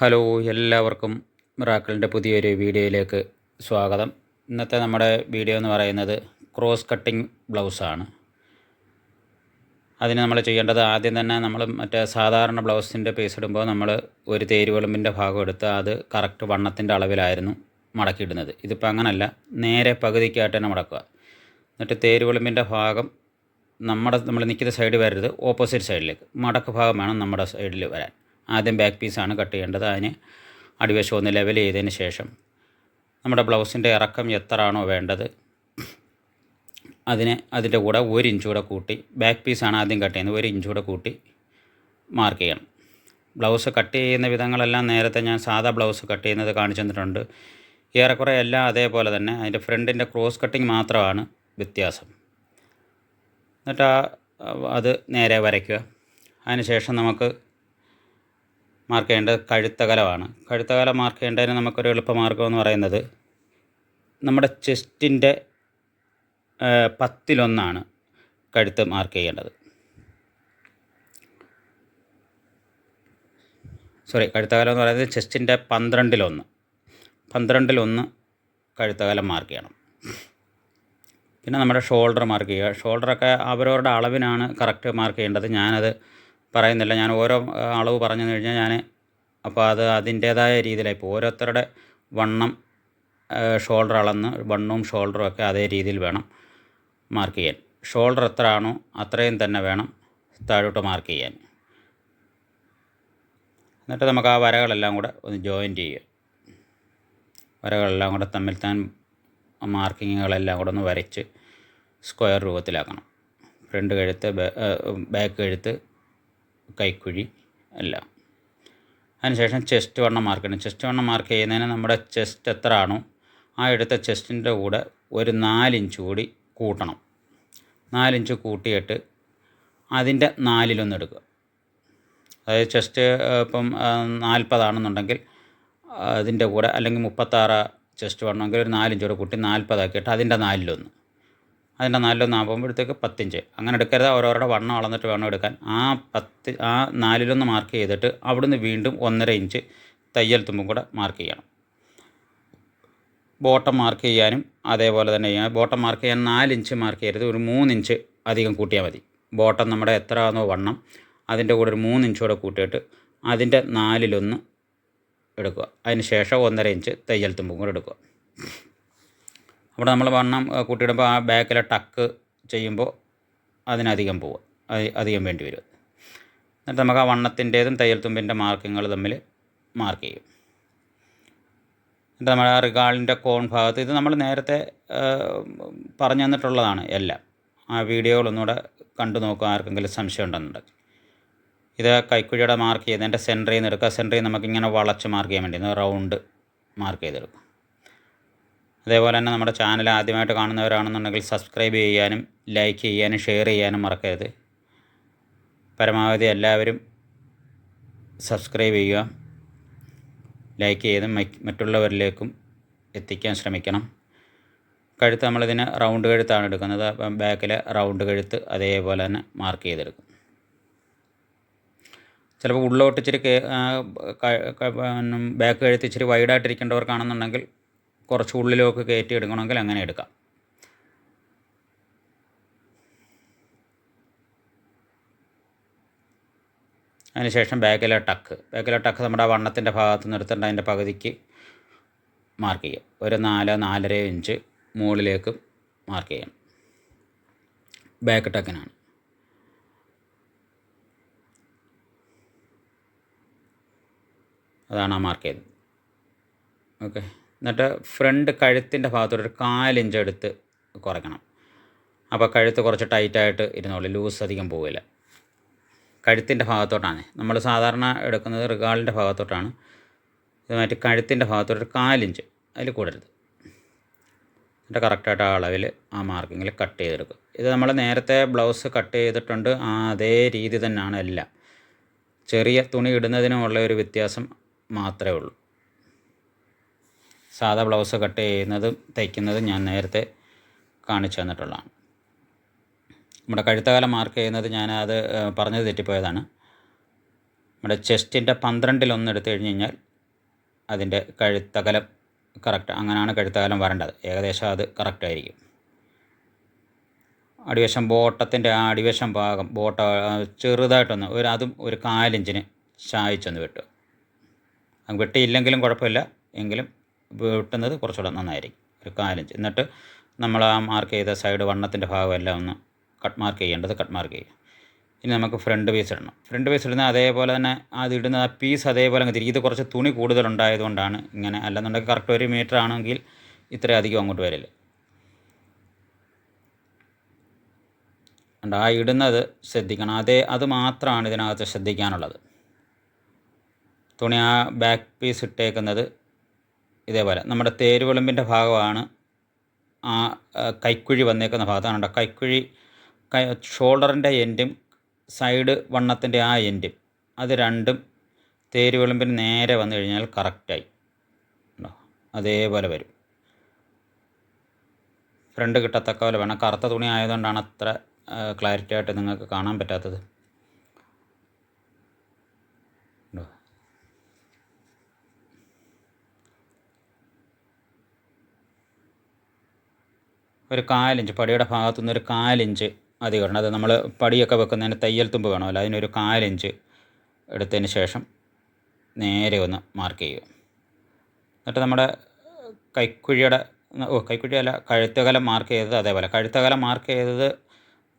Hello എല്ലാവർക്കും മിറാക്കിളിന്റെ പുതിയൊരു വീഡിയോയിലേക്ക് സ്വാഗതം. ഇന്നത്തെ നമ്മുടെ വീഡിയോ എന്ന് പറയുന്നത് ക്രോസ് കട്ടിങ് ബ്ലൗസാണ് അതിന് നമ്മൾ ചെയ്യേണ്ടത് ആദ്യം തന്നെ നമ്മൾ മറ്റേ സാധാരണ ബ്ലൗസിന്റെ പീസ് ഇടുമ്പോൾ നമ്മൾ ഒരു തേരുവെളുമ്പിന്റെ ഭാഗം എടുത്ത് അത് കറക്റ്റ് വണ്ണത്തിന്റെ അളവിലായിരുന്നു മടക്കിയിടുന്നത്. ഇതിപ്പോൾ അങ്ങനല്ല നേരെ പകുതിക്കായിട്ട് തന്നെ മടക്കുക. എന്നിട്ട് തേരുവെളുമ്പിന്റെ ഭാഗം നമ്മുടെ നമ്മൾ നിൽക്കുന്ന സൈഡ് വരരുത് ഓപ്പോസിറ്റ് സൈഡിലേക്ക് മടക്ക് ഭാഗം വേണം നമ്മുടെ സൈഡിൽ വരാൻ. ആദ്യം ബാക്ക് പീസാണ് കട്ട് ചെയ്യേണ്ടത്. അതിന് അടിവശം ഒന്ന് ലെവൽ ചെയ്തതിന് ശേഷം നമ്മുടെ ബ്ലൗസിന്റെ ഇറക്കം എത്രയാണോ വേണ്ടത് അതിനെ അതിന്റെ കൂടെ ഒരു ഇഞ്ച് കൂടെ കൂട്ടി ബാക്ക് പീസാണ് ആദ്യം കട്ട് ചെയ്യുന്നത്. ഒരു ഇഞ്ച് കൂടെ കൂട്ടി മാർക്ക് ചെയ്യണം. ബ്ലൗസ് കട്ട് ചെയ്യുന്ന വിധങ്ങളെല്ലാം നേരത്തെ ഞാൻ സാധാ ബ്ലൗസ് കട്ട് ചെയ്യുന്നത് കാണിച്ചു തന്നിട്ടുണ്ട്. ഏറെക്കുറെ എല്ലാം അതേപോലെ തന്നെ അതിന്റെ ഫ്രണ്ടിന്റെ ക്രോസ് കട്ടിങ് മാത്രമാണ് വ്യത്യാസം. എന്നിട്ട് അത് നേരെ വരയ്ക്കുക. അതിനുശേഷം നമുക്ക് മാർക്ക് ചെയ്യേണ്ടത് കഴുത്തകലമാണ്. കഴുത്തകലം മാർക്ക് ചെയ്യേണ്ടതിന് നമുക്കൊരു എളുപ്പമാർഗം എന്ന് പറയുന്നത് നമ്മുടെ ചെസ്റ്റിന്റെ പത്തിലൊന്നാണ് കഴുത്ത് മാർക്ക് ചെയ്യേണ്ടത്. സോറി കഴുത്തകലം എന്ന് പറയുന്നത് ചെസ്റ്റിന്റെ പന്ത്രണ്ടിലൊന്ന്. പന്ത്രണ്ടിലൊന്ന് കഴുത്തകലം മാർക്ക് ചെയ്യണം. പിന്നെ നമ്മുടെ ഷോൾഡർ മാർക്ക് ചെയ്യുക. ഷോൾഡറൊക്കെ അവരവരുടെ അളവിനാണ് കറക്റ്റ് മാർക്ക് ചെയ്യേണ്ടത്. ഞാനത് പറയുന്നില്ല. ഞാൻ ഓരോ അളവ് പറഞ്ഞു കഴിഞ്ഞാൽ ഞാൻ അപ്പോൾ അത് അതിന്റേതായ രീതിയിലായി ഇപ്പോൾ ഓരോരുത്തരുടെ വണ്ണം ഷോൾഡർ അളന്ന് വണ്ണവും ഷോൾഡറും ഒക്കെ അതേ രീതിയിൽ വേണം മാർക്ക് ചെയ്യാൻ. ഷോൾഡർ എത്ര ആണോ അത്രയും തന്നെ വേണം താഴോട്ട് മാർക്ക് ചെയ്യാൻ. എന്നിട്ട് നമുക്ക് ആ വരകളെല്ലാം കൂടെ ഒന്ന് ജോയിൻ ചെയ്യുക. വരകളെല്ലാം കൂടെ തമ്മിൽ താൻ മാർക്കിങ്ങുകളെല്ലാം കൂടെ ഒന്ന് വരച്ച് സ്ക്വയർ രൂപത്തിലാക്കണം. ഫ്രണ്ട് കഴുത്ത് ബാക്ക് കഴുത്ത് കൈക്കുഴി അല്ല അതിനുശേഷം ചെസ്റ്റ് വണ്ണം മാർക്ക് ചെയ്യണം ചെസ്റ്റ് വണ്ണം മാർക്ക് ചെയ്യുന്നതിന് നമ്മുടെ ചെസ്റ്റ് എത്ര ആണോ ആ എടുത്ത ചെസ്റ്റിന്റെ കൂടെ ഒരു നാലിഞ്ച് കൂടി കൂട്ടണം. നാലിഞ്ച് കൂട്ടിയിട്ട് അതിന്റെ നാലിലൊന്ന് എടുക്കുക. അതായത് ചെസ്റ്റ് ഇപ്പം നാൽപ്പതാണെന്നുണ്ടെങ്കിൽ അതിന്റെ കൂടെ അല്ലെങ്കിൽ മുപ്പത്താറ് ചെസ്റ്റ് വേണമെങ്കിൽ ഒരു നാലിഞ്ച് കൂടെ കൂട്ടി നാൽപ്പതാക്കിയിട്ട് അതിന്റെ നാലിലൊന്ന്. അതിന്റെ നാലിലൊന്ന് ആകുമ്പോഴത്തേക്ക് പത്തിഞ്ച്. അങ്ങനെ എടുക്കരുത്. ഓരോരുടെ വണ്ണം അളന്നിട്ട് വേണം എടുക്കാൻ. ആ പത്ത് ആ നാലിലൊന്ന് മാർക്ക് ചെയ്തിട്ട് അവിടുന്ന് വീണ്ടും ഒന്നര ഇഞ്ച് തയ്യൽ തുമ്പും കൂടെ മാർക്ക് ചെയ്യണം. ബോട്ടം മാർക്ക് ചെയ്യാനും അതേപോലെ തന്നെ ബോട്ടം മാർക്ക് ചെയ്യാൻ നാലിഞ്ച് മാർക്ക് ചെയ്യരുത്. ഒരു മൂന്നിഞ്ച് അധികം കൂട്ടിയാൽ മതി. ബോട്ടം നമ്മുടെ എത്രയാണോ വണ്ണം അതിന്റെ കൂടെ ഒരു മൂന്നിഞ്ച് കൂടെ കൂട്ടിയിട്ട് അതിന്റെ നാലിലൊന്ന് എടുക്കുക. അതിന് ശേഷം ഒന്നര ഇഞ്ച് തയ്യൽ തുമ്പും കൂടെ എടുക്കുക. അവിടെ നമ്മൾ വണ്ണം കൂട്ടിയിടുമ്പോൾ ആ ബാക്കിലെ ടക്ക് ചെയ്യുമ്പോൾ അതിനധികം പോവുക. അധി- അധികം വേണ്ടി വരും എന്നിട്ട് നമുക്ക് ആ വണ്ണത്തിന്റേതും തയ്യൽ തുമ്പിന്റെ മാർക്കിങ്ങൾ തമ്മിൽ മാർക്ക് ചെയ്യും. എന്നിട്ട് നമ്മുടെ ആ റിഗാളിന്റെ കോൺ ഭാഗത്ത് ഇത് നമ്മൾ നേരത്തെ പറഞ്ഞു തന്നിട്ടുള്ളതാണ് എല്ലാം. ആ വീഡിയോകളൊന്നുകൂടെ കണ്ടു നോക്കുക ആർക്കെങ്കിലും സംശയം ഉണ്ടെന്നുണ്ടെങ്കിൽ. ഇത് കൈക്കുഴിയുടെ മാർക്ക് ചെയ്ത് എന്റെ സെന്ററിൽ നിന്ന് എടുക്കുക. സെന്ററിൽ നമുക്കിങ്ങനെ വളച്ച് മാർക്ക് ചെയ്യാൻ വേണ്ടി റൗണ്ട് മാർക്ക് ചെയ്തെടുക്കും. അതേപോലെ തന്നെ നമ്മുടെ ചാനൽ ആദ്യമായിട്ട് കാണുന്നവരാണെന്നുണ്ടെങ്കിൽ സബ്സ്ക്രൈബ് ചെയ്യാനും ലൈക്ക് ചെയ്യാനും ഷെയർ ചെയ്യാനും മറക്കരുത്. പരമാവധി എല്ലാവരും സബ്സ്ക്രൈബ് ചെയ്യുക. ലൈക്ക് ചെയ്ത് മറ്റുള്ളവരിലേക്കും എത്തിക്കാൻ ശ്രമിക്കണം. കഴുത്ത് നമ്മളിതിന് റൗണ്ട് കഴുത്താണ് എടുക്കുന്നത്. അപ്പം ബാക്കിലെ റൗണ്ട് കഴുത്ത് അതേപോലെ തന്നെ മാർക്ക് ചെയ്തെടുക്കും. ചിലപ്പോൾ ഉള്ളോട്ട് ഇച്ചിരി ബാക്ക് കഴുത്ത് ഇച്ചിരി വൈഡായിട്ടിരിക്കേണ്ടവർക്കാണെന്നുണ്ടെങ്കിൽ കുറച്ച് ഉള്ളിലൊക്കെ കയറ്റി എടുക്കണമെങ്കിൽ അങ്ങനെ എടുക്കാം. അതിനുശേഷം ബാക്കിലെ ടക്ക്. ബാക്കിലെ ടക്ക് നമ്മുടെ വണ്ണത്തിന്റെ ഭാഗത്ത് നിർത്തേണ്ട അതിന്റെ പകുതിക്ക് മാർക്ക് ചെയ്യും. ഒരു നാല് നാലര ഇഞ്ച് മുകളിലേക്ക് മാർക്ക് ചെയ്യണം ബാക്ക് ടക്കിനാണ്. അതാണ് ആ മാർക്ക് ചെയ്തത്. ഓക്കെ. എന്നിട്ട് ഫ്രണ്ട് കഴുത്തിന്റെ ഭാഗത്തോട്ട് കാലിഞ്ച് എടുത്ത് കുറയ്ക്കണം. അപ്പോൾ കഴുത്ത് കുറച്ച് ടൈറ്റായിട്ട് ഇരുന്നോളൂ ലൂസ് അധികം പോവില്ല. കഴുത്തിന്റെ ഭാഗത്തോട്ടാണ്. നമ്മൾ സാധാരണ എടുക്കുന്നത് റിഗാളിന്റെ ഭാഗത്തോട്ടാണ്. ഇത് മറ്റേ കഴുത്തിന്റെ ഭാഗത്തോട്ട് കാലിഞ്ച് അതിൽ കൂടരുത്. എന്നിട്ട് കറക്റ്റായിട്ട് ആ അളവിൽ ആ മാർക്കിങ്ങിൽ കട്ട് ചെയ്തെടുക്കും ഇത് നമ്മൾ നേരത്തെ ബ്ലൗസ് കട്ട് ചെയ്തിട്ടുണ്ട്. ആ അതേ രീതി തന്നെയാണ് എല്ലാം. ചെറിയ തുണി ഇടുന്നതിനുമുള്ള ഒരു വ്യത്യാസം മാത്രമേ ഉള്ളൂ. സാധാ ബ്ലൗസ് കട്ട് ചെയ്യുന്നതും തയ്ക്കുന്നതും ഞാൻ നേരത്തെ കാണിച്ചു തന്നിട്ടുള്ളതാണ്. നമ്മുടെ കഴുത്തകാലം മാർക്ക് ചെയ്യുന്നത് ഞാനത് പറഞ്ഞത് തെറ്റിപ്പോയതാണ്. നമ്മുടെ ചെസ്റ്റിന്റെ പന്ത്രണ്ടിലൊന്ന് എടുത്തു കഴിഞ്ഞ് കഴിഞ്ഞാൽ അതിന്റെ കഴുത്തകലം കറക്റ്റ് അങ്ങനെയാണ് കഴുത്തകലം വരേണ്ടത്. ഏകദേശം അത് കറക്റ്റായിരിക്കും അടിവശം ബോട്ടത്തിന്റെ ആ അടിവശം ഭാഗം ബോട്ട ചെറുതായിട്ടൊന്ന് ഒരു അതും ഒരു കാലിഞ്ചിന് ചായച്ചൊന്ന് വെട്ടുക. അങ്ങ് വെട്ടിയില്ലെങ്കിലും കുഴപ്പമില്ല എങ്കിലും വെട്ടുന്നത് കുറച്ചുകൂടെ നന്നായിരിക്കും. ഒരു കാലഞ്ച്. എന്നിട്ട് നമ്മൾ ആ മാർക്ക് ചെയ്ത സൈഡ് വണ്ണത്തിന്റെ ഭാഗമെല്ലാം ഒന്ന് കട്ട് മാർക്ക് ചെയ്യേണ്ടത് കട്ട് മാർക്ക് ചെയ്യുക. ഇനി നമുക്ക് ഫ്രണ്ട് പീസ് ഇടണം. ഫ്രണ്ട് പീസ് ഇടുന്ന അതേപോലെ തന്നെ അത് ഇടുന്ന ആ പീസ് അതേപോലെ അങ്ങ് തിരിക്കും ഇത് കുറച്ച് തുണി കൂടുതലുണ്ടായതുകൊണ്ടാണ് ഇങ്ങനെ. അല്ലെന്നുണ്ടെങ്കിൽ കറക്റ്റ് ഒരു മീറ്റർ ആണെങ്കിൽ ഇത്രയും അധികം അങ്ങോട്ട് വരില്ല. ആ ഇടുന്നത് ശ്രദ്ധിക്കണം. അതേ അത് മാത്രമാണ് ഇതിനകത്ത് ശ്രദ്ധിക്കാനുള്ളത്. തുണി ആ ബാക്ക് പീസ് ഇട്ടേക്കുന്നത് ഇതേപോലെ. നമ്മുടെ തേര് വിളമ്പിന്റെ ഭാഗമാണ് ആ കൈക്കുഴി വന്നേക്കുന്ന ഭാഗത്താണ് കേട്ടോ കൈക്കുഴി കൈ ഷോൾഡറിന്റെ എൻഡും സൈഡ് വണ്ണത്തിന്റെ ആ എൻഡും അത് രണ്ടും തേര് വിളമ്പിന് നേരെ വന്നു കഴിഞ്ഞാൽ കറക്റ്റായി ഉണ്ടോ? അതേപോലെ വരും. ഫ്രണ്ട് കിട്ടത്തക്ക പോലെ വേണം. കറുത്ത തുണി ആയതുകൊണ്ടാണ് അത്ര ക്ലാരിറ്റി ആയിട്ട് നിങ്ങൾക്ക് കാണാൻ പറ്റാത്തത് ഉണ്ടോ ഒരു കാലിഞ്ച് പടിയുടെ ഭാഗത്തുനിന്ന് ഒരു കാലിഞ്ച് അധികം ഇടണം അത് നമ്മൾ പടിയൊക്കെ വെക്കുന്നതിന് തയ്യൽ തുമ്പ് വേണമല്ലോ. അതിനൊരു കാലിഞ്ച് എടുത്തതിന് ശേഷം നേരെ ഒന്ന് മാർക്ക് ചെയ്യുക. എന്നിട്ട് നമ്മുടെ കൈക്കുഴിയുടെ ഓ കൈക്കുഴിയല്ല കഴുത്തകലം മാർക്ക് ചെയ്തത് അതേപോലെ. കഴുത്തകലം മാർക്ക് ചെയ്തത്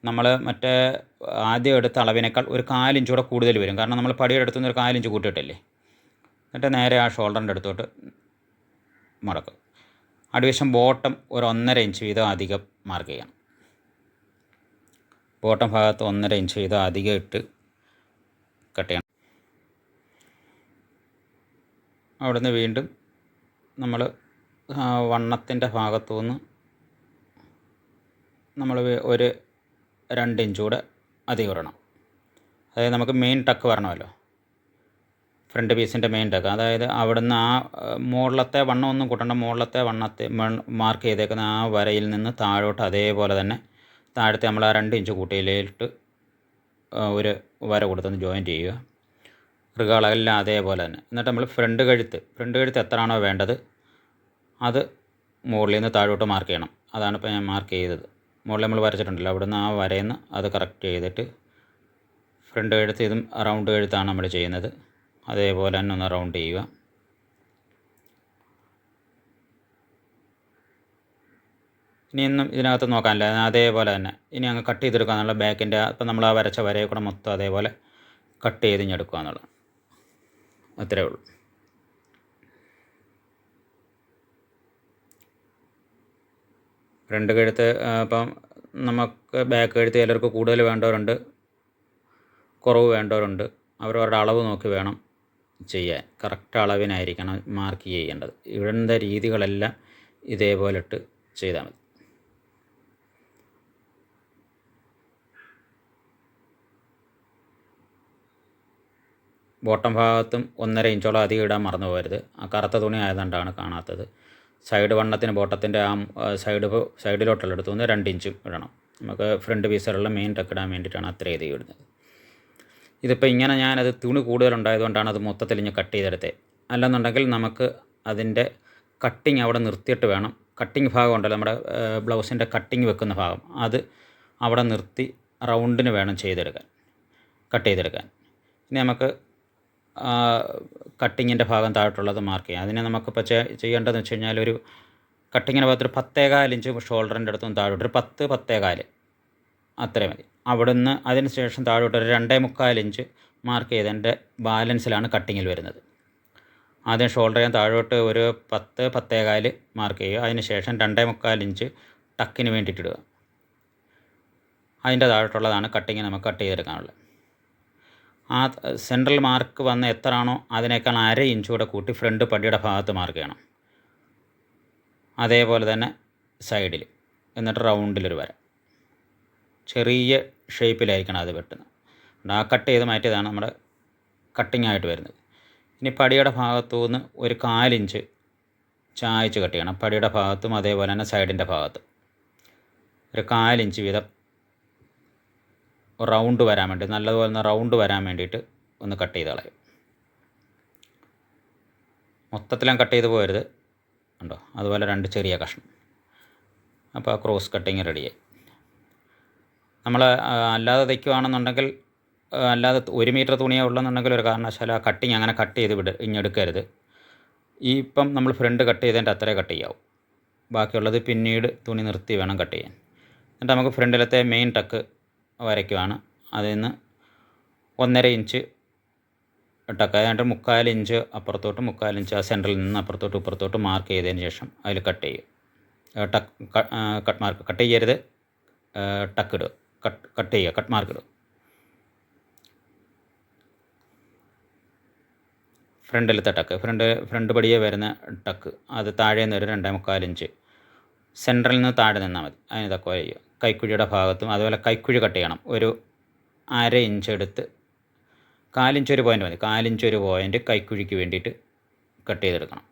നമ്മൾ മറ്റേ ആദ്യം എടുത്ത അളവിനേക്കാൾ ഒരു കാലിഞ്ച് കൂടെ കൂടുതൽ വരും. കാരണം നമ്മൾ പടിയുടെ അടുത്തുനിന്ന് ഒരു കാലിഞ്ച് കൂട്ടിയിട്ടില്ലേ? എന്നിട്ട് നേരെ ആ ഷോൾഡറിന്റെ അടുത്തോട്ട് മടക്കും അടിവശം ബോട്ടം ഒരു ഒന്നര ഇഞ്ച് വീതം അധികം മാർക്ക് ചെയ്യണം ബോട്ടം ഭാഗത്ത് ഒന്നര ഇഞ്ച് വീതം അധികം ഇട്ട് കട്ട് ചെയ്യണം. അവിടുന്ന് വീണ്ടും നമ്മൾ വണ്ണത്തിന്റെ ഭാഗത്തു നിന്ന് നമ്മൾ ഒരു രണ്ട് ഇഞ്ച് കൂടെ അധികം ഇടണം. അതായത് നമുക്ക് മെയിൻ ടക്ക് വരണമല്ലോ. ഫ്രണ്ട് പീസിന്റെ മെയിൻ ടക്ക് അതായത് അവിടുന്ന് ആ മുകളിലത്തെ വണ്ണം ഒന്നും കൂട്ടണ്ട. മുകളിലത്തെ വണ്ണത്തെ മാർക്ക് ചെയ്തേക്കുന്ന ആ വരയിൽ നിന്ന് താഴോട്ട് അതേപോലെ തന്നെ താഴത്തെ നമ്മൾ ആ രണ്ട് ഇഞ്ച് കൂട്ടിയിലിട്ട് ഒരു വര കൊടുത്തൊന്ന് ജോയിന്റ് ചെയ്യുക. മൃഗാളെല്ലാം അതേപോലെ തന്നെ. എന്നിട്ട് നമ്മൾ ഫ്രണ്ട് കഴുത്ത്. ഫ്രണ്ട് കഴുത്ത് എത്രയാണോ വേണ്ടത് അത് മുകളിൽ നിന്ന് താഴോട്ട് മാർക്ക് ചെയ്യണം. അതാണ് ഇപ്പോൾ ഞാൻ മാർക്ക് ചെയ്തത്. മുകളിൽ നമ്മൾ വരച്ചിട്ടുണ്ടല്ലോ. അവിടുന്ന് ആ വരയിൽ നിന്ന് അത് കറക്റ്റ് ചെയ്തിട്ട് ഫ്രണ്ട് കഴുത്ത് ഇതും റൗണ്ട് കഴുത്താണ് നമ്മൾ ചെയ്യുന്നത്. അതേപോലെ തന്നെ ഒന്ന് റൗണ്ട് ചെയ്യുക. ഇനി ഒന്നും ഇതിനകത്ത് നോക്കാനില്ല. അതേപോലെ തന്നെ ഇനി അങ്ങ് കട്ട് ചെയ്തെടുക്കുക എന്നുള്ള ബാക്കിന്റെ ഇപ്പം നമ്മൾ ആ വരച്ച വരയെ കൂടെ മൊത്തം അതേപോലെ കട്ട് ചെയ്ത് ഇഞ്ഞെടുക്കുക എന്നുള്ളത്. അത്രേ ഉള്ളൂ. രണ്ട് കഴുത്ത് അപ്പം നമുക്ക് ബാക്ക് കഴുത്ത് ചിലർക്ക് കൂടുതൽ വേണ്ടവരുണ്ട്. കുറവ് വേണ്ടവരുണ്ട്. അവരവരുടെ അളവ് നോക്കി വേണം. ചെയ്യാൻ കറക്റ്റ് അളവിനായിരിക്കണം മാർക്ക് ചെയ്യേണ്ടത്. ഇവിടുത്തെ രീതികളെല്ലാം ഇതേപോലെ ഇട്ട് ചെയ്താൽ മതി. ബോട്ടം ഭാഗത്തും ഒന്നര ഇഞ്ചോളം അധികം ഇടാൻ മറന്നു പോകരുത്. ആ കറുത്ത തുണി ആയതുകൊണ്ടാണ് കാണാത്തത്. സൈഡ് വണ്ണത്തിന് ബോട്ടത്തിന്റെ ആ സൈഡ് സൈഡിലോട്ടുള്ള എടുത്തു നിന്ന് രണ്ട് ഇഞ്ചും ഇടണം. നമുക്ക് ഫ്രണ്ട് പീസിലുള്ള മെയിൻ ടക്ക് ഇടാൻ വേണ്ടിയിട്ടാണ് അത്ര ഇത് ഇടുന്നത്. ഇതിപ്പോൾ ഇങ്ങനെ ഞാനത് തുണി കൂടുതലുണ്ടായതുകൊണ്ടാണ് അത് മൊത്തത്തിൽ ഇനി കട്ട് ചെയ്തെടുത്തത് അല്ലെന്നുണ്ടെങ്കിൽ നമുക്ക് അതിന്റെ കട്ടിങ് അവിടെ നിർത്തിയിട്ട് വേണം. കട്ടിങ് ഭാഗം ഉണ്ടല്ലോ നമ്മുടെ ബ്ലൗസിന്റെ കട്ടിങ് വെക്കുന്ന ഭാഗം. അത് അവിടെ നിർത്തി റൗണ്ടിന് വേണം ചെയ്തെടുക്കാൻ കട്ട് ചെയ്തെടുക്കാൻ. ഇനി നമുക്ക് കട്ടിങ്ങിന്റെ ഭാഗം താഴോട്ടുള്ളത് മാർക്ക് ചെയ്യാം. അതിനെ നമുക്കിപ്പോൾ ചെയ്യേണ്ടതെന്ന് വെച്ച് കഴിഞ്ഞാൽ ഒരു കട്ടിങ്ങിന്റെ ഭാഗത്ത് ഒരു പത്തേകാൽ ഇഞ്ച് ഷോൾഡറിന്റെ അടുത്തും താഴോട്ട് ഒരു പത്ത് പത്തേകാൽ അത്രയും മതി. അവിടുന്ന് അതിന് ശേഷം താഴോട്ട് ഒരു രണ്ടേ മുക്കാൽ ഇഞ്ച് മാർക്ക് ചെയ്തതിന്റെ ബാലൻസിലാണ് കട്ടിങ്ങിൽ വരുന്നത്. ആദ്യം ഷോൾഡർ ചെയ്യാൻ താഴോട്ട് ഒരു പത്ത് പത്തേകാൽ മാർക്ക് ചെയ്യുക. അതിന് ശേഷം രണ്ടേ മുക്കാൽ ഇഞ്ച് ടക്കിന് വേണ്ടിയിട്ടിടുക. അതിന്റെ താഴോട്ടുള്ളതാണ് കട്ടിങ് നമുക്ക് കട്ട് ചെയ്തെടുക്കാനുള്ളത്. ആ സെൻട്രൽ മാർക്ക് വന്ന എത്രയാണോ അതിനേക്കാൾ അര ഇഞ്ച് കൂടെ കൂട്ടി ഫ്രണ്ട് പടിയുടെ ഭാഗത്ത് മാർക്ക് ചെയ്യണം. അതേപോലെ തന്നെ സൈഡിൽ എന്നിട്ട് റൗണ്ടിലൊരു വര. ചെറിയ ഷേപ്പിലായിരിക്കണം അത് വെട്ടുന്നത്. ആ കട്ട് ചെയ്ത് മാറ്റിയതാണ് നമ്മുടെ കട്ടിംഗ് ആയിട്ട് വരുന്നത്. ഇനി പടിയുടെ ഭാഗത്തു നിന്ന് ഒരു കാലിഞ്ച് ചായച്ച് കട്ട് ചെയ്യണം. പടിയുടെ ഭാഗത്തും അതേപോലെ തന്നെ സൈഡിന്റെ ഭാഗത്തും. ഒരു കാലിഞ്ച് വീതം റൗണ്ട് വരാൻ വേണ്ടി നല്ലതുപോലെ റൗണ്ട് വരാൻ വേണ്ടിയിട്ട് ഒന്ന് കട്ട് ചെയ്ത് കളയും. മൊത്തത്തിലും കട്ട് ചെയ്ത് പോകരുത്. ഉണ്ടോ അതുപോലെ രണ്ട് ചെറിയ കഷ്ണം. അപ്പോൾ ആ ക്രോസ് കട്ടിങ് റെഡിയായി. നമ്മൾ അല്ലാതെ തയ്ക്കുകയാണെന്നുണ്ടെങ്കിൽ അല്ലാതെ ഒരു മീറ്റർ തുണിയേ ഉള്ളെന്നുണ്ടെങ്കിൽ ഒരു കാരണവശാലും ആ കട്ടിങ് അങ്ങനെ കട്ട് ചെയ്ത് വിട് ഇഞ്ഞെടുക്കരുത്. ഈ ഇപ്പം നമ്മൾ ഫ്രണ്ട് കട്ട് ചെയ്തതിന്റെ അത്രേ കട്ട് ചെയ്യാവും. ബാക്കിയുള്ളത് പിന്നീട് തുണി നിർത്തി വേണം കട്ട് ചെയ്യാൻ. എന്നിട്ട് നമുക്ക് ഫ്രണ്ടിലത്തെ മെയിൻ ടക്ക് വരയ്ക്കുവാണ്. അതിൽ നിന്ന് ഒന്നര ഇഞ്ച് ടക്ക് അതായത് മുക്കാൽ ഇഞ്ച് അപ്പുറത്തോട്ട് മുക്കാൽ ഇഞ്ച് ആ സെന്ററിൽ നിന്ന് അപ്പുറത്തോട്ട് ഇപ്പുറത്തോട്ട് മാർക്ക് ചെയ്തതിന് ശേഷം അതിൽ കട്ട് ചെയ്യും. ടക്ക് കട്ട് മാർക്ക് കട്ട് ചെയ്യരുത്. ടക്ക് ഇടുക. കട്ട് കട്ട് ചെയ്യുക കട്ട് മാർക്ക് ഇടുക. ഫ്രണ്ടിലത്തെ ടക്ക് ഫ്രണ്ട് ഫ്രണ്ട് പടിയെ വരുന്ന ടക്ക് അത് താഴെ നിന്ന് ഒരു രണ്ടേ മുക്കാൽ ഇഞ്ച് സെൻട്രലിൽ നിന്ന് താഴെ നിന്നാൽ മതി. അതിന് തക്കോ ചെയ്യുക. കൈക്കുഴിയുടെ ഭാഗത്തും അതുപോലെ കൈക്കുഴി കട്ട് ചെയ്യണം. ഒരു അര ഇഞ്ച് എടുത്ത് കാലിഞ്ച് ഒരു പോയിന്റ് മതി. കാലിഞ്ച് ഒരു പോയിന്റ് കൈക്കുഴിക്ക് വേണ്ടിയിട്ട് കട്ട് ചെയ്തെടുക്കണം.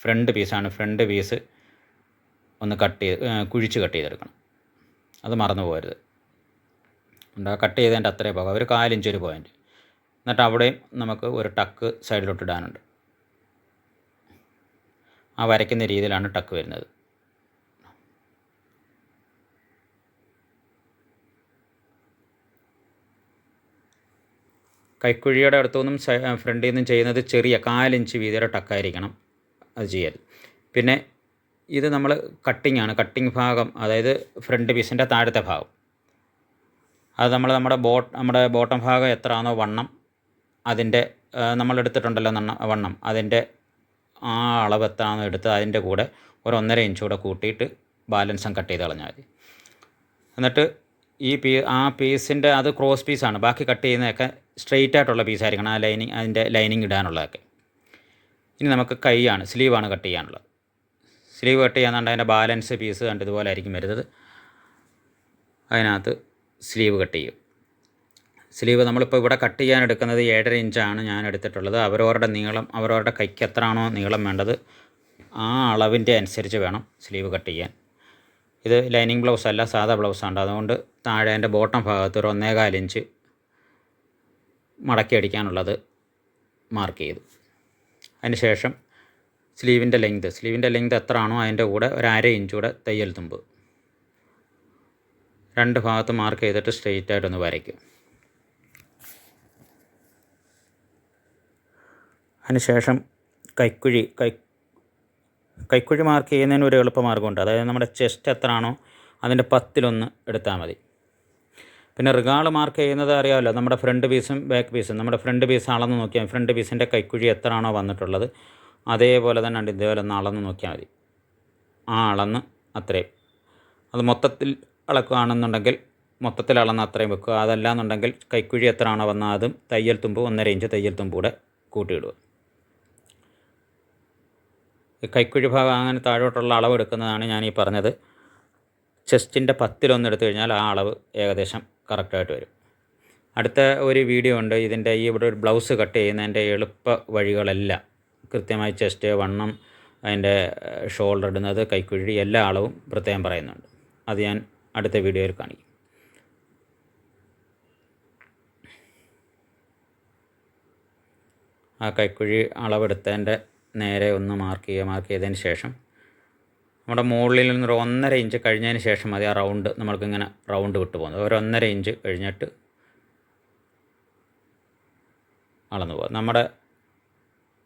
ഫ്രണ്ട് പീസാണ് ഫ്രണ്ട് പീസ് ഒന്ന് കട്ട് ചെയ്ത് കുഴിച്ച് കട്ട് ചെയ്തെടുക്കണം. അത് മറന്നു പോകരുത്. ഉണ്ട്. ആ കട്ട് ചെയ്തതിന്റെ അത്രേ ഭാഗം ഒരു കാലിഞ്ച് ഒരു പോയിന്റ് എന്നിട്ട് അവിടെയും നമുക്ക് ഒരു ടക്ക് സൈഡിലോട്ട് ഇടാനുണ്ട്. ആ വരയ്ക്കുന്ന രീതിയിലാണ് ടക്ക് വരുന്നത്. കൈക്കുഴിയുടെ അടുത്തുനിന്നും ഫ്രണ്ടിൽ നിന്നും ചെയ്യുന്നത് ചെറിയ കാലിഞ്ച് വീതിയുടെ ടക്കായിരിക്കണം അത് ചെയ്യരുത് പിന്നെ ഇത് നമ്മൾ കട്ടിങ്ങാണ് ആണ്. കട്ടിംഗ് ഭാഗം അതായത് ഫ്രണ്ട് പീസിന്റെ താഴത്തെ ഭാഗം. അത് നമ്മൾ നമ്മുടെ ബോ നമ്മുടെ ബോട്ടം ഭാഗം എത്രയാണോ വണ്ണം അതിന്റെ നമ്മൾ എടുത്തിട്ടുണ്ടല്ലോ നണ്ണ വണ്ണം അതിന്റെ ആ അളവ് എത്രയാണോ എടുത്ത് അതിന്റെ കൂടെ ഒരു ഒന്നര ഇഞ്ച് കൂടെ കൂട്ടിയിട്ട് ബാലൻസും കട്ട് ചെയ്ത് കളഞ്ഞാൽ മതി. എന്നിട്ട് ഈ പീ ആ പീസിന്റെ അത് ക്രോസ് പീസാണ് ബാക്കി കട്ട് ചെയ്യുന്നതൊക്കെ സ്ട്രെയിറ്റ് ആയിട്ടുള്ള പീസായിരിക്കണം ആ ലൈനിങ് അതിന്റെ ലൈനിങ് ഇടാനുള്ളതൊക്കെ. ഇനി നമുക്ക് കൈയാണ് സ്ലീവാണ് കട്ട് ചെയ്യാനുള്ളത്. സ്ലീവ് കട്ട് ചെയ്യാന്നുണ്ട് അതിന്റെ ബാലൻസ് പീസ് കണ്ട് ഇതുപോലെ ആയിരിക്കും വരുന്നത്. അതിനകത്ത് സ്ലീവ് കട്ട് ചെയ്യും. സ്ലീവ് നമ്മളിപ്പോൾ ഇവിടെ കട്ട് ചെയ്യാൻ എടുക്കുന്നത് ഏഴര ഇഞ്ചാണ് ഞാൻ എടുത്തിട്ടുള്ളത്. അവരവരുടെ നീളം അവരവരുടെ കൈക്ക് എത്രയാണോ നീളം വേണ്ടത് ആ അളവിന്റെ അനുസരിച്ച് വേണം സ്ലീവ് കട്ട് ചെയ്യാൻ. ഇത് ലൈനിങ് ബ്ലൗസ് അല്ല സാധാ ബ്ലൗസാണ് അതുകൊണ്ട് താഴെ എന്റെ ബോട്ടം ഭാഗത്ത് ഒരു ഒന്നേകാൽ ഇഞ്ച് മടക്കി അടിക്കാനുള്ളത് മാർക്ക് ചെയ്തു. അതിന് ശേഷം സ്ലീവിന്റെ ലെങ്ത് സ്ലീവിന്റെ ലെങ്ത് എത്രയാണോ അതിന്റെ കൂടെ ഒരു അര ഇഞ്ച് കൂടെ തയ്യൽ തുമ്പ്. രണ്ട് ഭാഗത്ത് മാർക്ക് ചെയ്തിട്ട് സ്ട്രെയിറ്റ് ആയിട്ടൊന്ന് വരയ്ക്കും. അതിനുശേഷം കൈക്കുഴി കൈ കൈക്കുഴി മാർക്ക് ചെയ്യുന്നതിന് ഒരു എളുപ്പമാർഗമുണ്ട് അതായത് നമ്മുടെ ചെസ്റ്റ് എത്രയാണോ അതിന്റെ പത്തിലൊന്ന് എടുത്താൽ മതി. പിന്നെ റിഗാൾ മാർക്ക് ചെയ്യുന്നത് അറിയാമല്ലോ നമ്മുടെ ഫ്രണ്ട് പീസും ബാക്ക് പീസും നമ്മുടെ ഫ്രണ്ട് പീസ് അളന്ന് നോക്കിയാൽ ഫ്രണ്ട് പീസിന്റെ കൈക്കുഴി എത്രയാണോ വന്നിട്ടുള്ളത് അതേപോലെ തന്നെ ഉണ്ട് ഇതേപോലെ ഒന്ന് അളന്ന് നോക്കിയാൽ മതി. ആ അളന്ന് അത്രയും. അത് മൊത്തത്തിൽ അളക്കുകയാണെന്നുണ്ടെങ്കിൽ മൊത്തത്തിൽ അളന്ന് അത്രയും വെക്കുക. അതല്ല എന്നുണ്ടെങ്കിൽ കൈക്കുഴി എത്രയാണോ വന്നാൽ അതും തയ്യൽ തുമ്പ് ഒന്നര ഇഞ്ച് തയ്യൽ തുമ്പ് കൂടെ കൂട്ടിയിടുക. കൈക്കുഴി ഭാഗം അങ്ങനെ താഴോട്ടുള്ള അളവ് എടുക്കുന്നതാണ് ഞാൻ ഈ പറഞ്ഞത്. ചെസ്റ്റിന്റെ പത്തിലൊന്ന് എടുത്തു കഴിഞ്ഞാൽ ആ അളവ് ഏകദേശം കറക്റ്റായിട്ട് വരും. അടുത്ത ഒരു വീഡിയോ ഉണ്ട്. ഇതിന്റെ ഈ ഇവിടെ ഒരു ബ്ലൗസ് കട്ട് ചെയ്യുന്നതിന്റെ എളുപ്പ വഴികളെല്ലാം കൃത്യമായി ചെസ്റ്റ് വണ്ണം അതിന്റെ ഷോൾഡർ ഇടുന്നത് കൈക്കുഴി എല്ലാ അളവും പ്രത്യേകം പറയുന്നുണ്ട്. അത് ഞാൻ അടുത്ത വീഡിയോയിൽ കാണിക്കും. ആ കൈക്കുഴി അളവെടുത്തതിന്റെ നേരെ ഒന്ന് മാർക്ക് ചെയ്യുക മാർക്ക് ചെയ്തതിന് ശേഷം നമ്മുടെ മുകളിൽ നിന്നൊരു ഒന്നര ഇഞ്ച് കഴിഞ്ഞതിന് ശേഷം മതി ആ റൗണ്ട് നമ്മൾക്കിങ്ങനെ റൗണ്ട് വിട്ടു പോകുന്നത്. ഒരു ഒന്നര ഇഞ്ച് കഴിഞ്ഞിട്ട് അളന്നു പോകും. നമ്മുടെ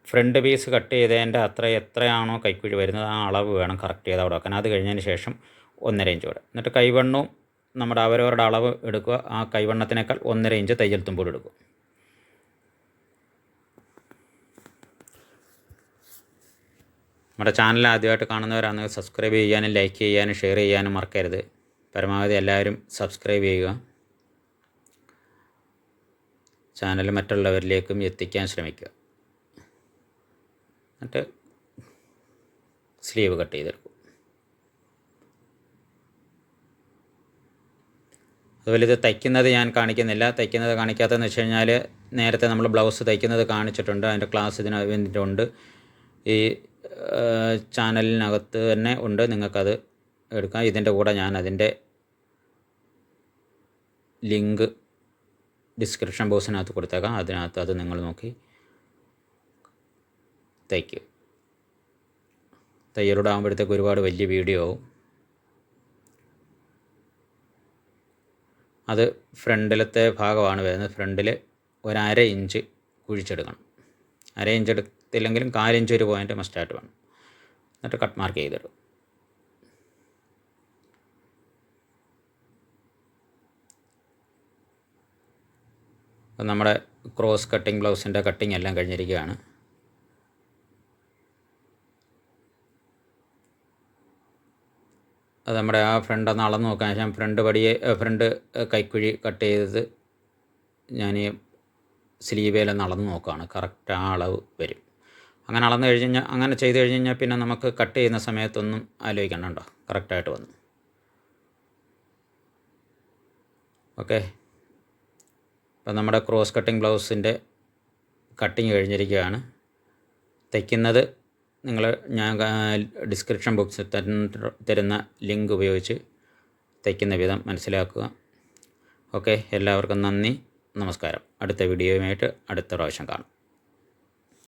ഫ്രണ്ട് പീസ് കട്ട് ചെയ്തതിന്റെ അത്ര എത്രയാണോ കൈക്കുഴി വരുന്നത് ആ അളവ് വേണം കറക്റ്റ് ചെയ്ത് അവിടെ വെക്കാൻ. അത് കഴിഞ്ഞതിന് ശേഷം ഒന്നര ഇഞ്ച് കൂടെ. എന്നിട്ട് കൈവണ്ണവും നമ്മുടെ അവരവരുടെ അളവ് എടുക്കുക. ആ കൈവണ്ണത്തിനേക്കാൾ ഒന്നര ഇഞ്ച് തയ്യൽ തുമ്പോട് എടുക്കും. നമ്മുടെ ചാനൽ ആദ്യമായിട്ട് കാണുന്നവരാണെങ്കിൽ സബ്സ്ക്രൈബ് ചെയ്യാനും ലൈക്ക് ചെയ്യാനും ഷെയർ ചെയ്യാനും മറക്കരുത്. പരമാവധി എല്ലാവരും സബ്സ്ക്രൈബ് ചെയ്യുക. ചാനൽ മറ്റുള്ളവരിലേക്കും എത്തിക്കാൻ ശ്രമിക്കുക. എന്നിട്ട് സ്ലീവ് കട്ട് ചെയ്തെടുക്കും അതുപോലെ ഇത് തയ്ക്കുന്നത് ഞാൻ കാണിക്കുന്നില്ല. തയ്ക്കുന്നത് കാണിക്കാത്തതെന്ന് വെച്ച് കഴിഞ്ഞാൽ നേരത്തെ നമ്മൾ ബ്ലൗസ് തയ്ക്കുന്നത് കാണിച്ചിട്ടുണ്ട്. അതിന്റെ ക്ലാസ് ഇതിന് വേണ്ടിയിട്ടുണ്ട്. ഈ ചാനലിനകത്ത് തന്നെ ഉണ്ട്. നിങ്ങൾക്കത് എടുക്കാം. ഇതിന്റെ കൂടെ ഞാൻ അതിന്റെ ലിങ്ക് ഡിസ്ക്രിപ്ഷൻ ബോക്സിനകത്ത് കൊടുത്തേക്കാം. അതിനകത്ത് അത് നിങ്ങൾ നോക്കി. തയ്ക്കുക തയ്യലോടാകുമ്പോഴത്തേക്ക് ഒരുപാട് വലിയ വീഡിയോ ആവും. അത് ഫ്രണ്ടിലത്തെ ഭാഗമാണ് വരുന്നത്. ഫ്രണ്ടിൽ ഒരു അര ഇഞ്ച് കുഴിച്ചെടുക്കണം. അര ഇഞ്ച് എടുത്തില്ലെങ്കിലും കാലിഞ്ച് ഒരു പോയിന്റ് മസ്റ്റായിട്ട് വേണം. എന്നിട്ട് കട്ട് മാർക്ക് ചെയ്തിടും. നമ്മുടെ ക്രോസ് കട്ടിങ് ബ്ലൗസിന്റെ കട്ടിങ് എല്ലാം കഴിഞ്ഞിരിക്കുകയാണ്. അത് നമ്മുടെ ആ ഫ്രണ്ട് ഒന്ന് അളന്ന് നോക്കാൻ ഞാൻ ഫ്രണ്ട് പടിയെ ഫ്രണ്ട് കൈക്കുഴി കട്ട് ചെയ്തത് ഞാൻ സ്ലീവേലൊന്ന് അളന്ന് നോക്കുകയാണ് കറക്റ്റ് ആ അളവ് വരും. അങ്ങനെ അളന്ന് കഴിഞ്ഞ് കഴിഞ്ഞാൽ അങ്ങനെ ചെയ്ത് കഴിഞ്ഞ് കഴിഞ്ഞാൽ പിന്നെ നമുക്ക് കട്ട് ചെയ്യുന്ന സമയത്തൊന്നും ആലോചിക്കണ്ടോ കറക്റ്റായിട്ട് വന്നു. ഓക്കെ അപ്പം നമ്മുടെ ക്രോസ് കട്ടിങ് ബ്ലൗസിന്റെ കട്ടിങ് കഴിഞ്ഞിരിക്കുകയാണ്. തയ്ക്കുന്നത് നിങ്ങൾ ഞാൻ ഡിസ്ക്രിപ്ഷൻ ബോക്സിൽ തരുന്ന ലിങ്ക് ഉപയോഗിച്ച് തയ്ക്കുന്ന വിധം മനസ്സിലാക്കുക. ഓക്കെ എല്ലാവർക്കും നന്ദി നമസ്കാരം. അടുത്ത വീഡിയോയുമായിട്ട് അടുത്ത പ്രാവശ്യം കാണാം.